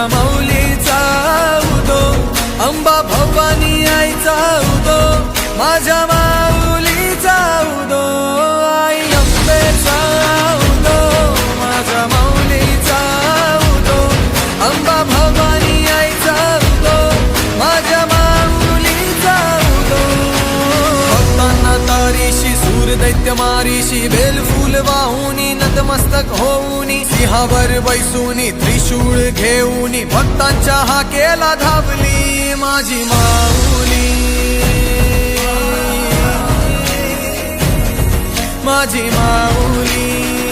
माझ्या मौलीचा उदो अंबा भवानी आईचा उदो माझ्या माऊलीचा उदो आई अंबेचा उदो माझ्या मौलीचा उदो अंबा भवानी मारीशी सूर दैत्य मारीशी बेल फुल वाहुनी नतमस्तक होऊनी सिंहावर बैसूनी त्रिशूळ घेऊनी भक्तांच्या हा केला धावली माझी माऊली. माझी माऊली.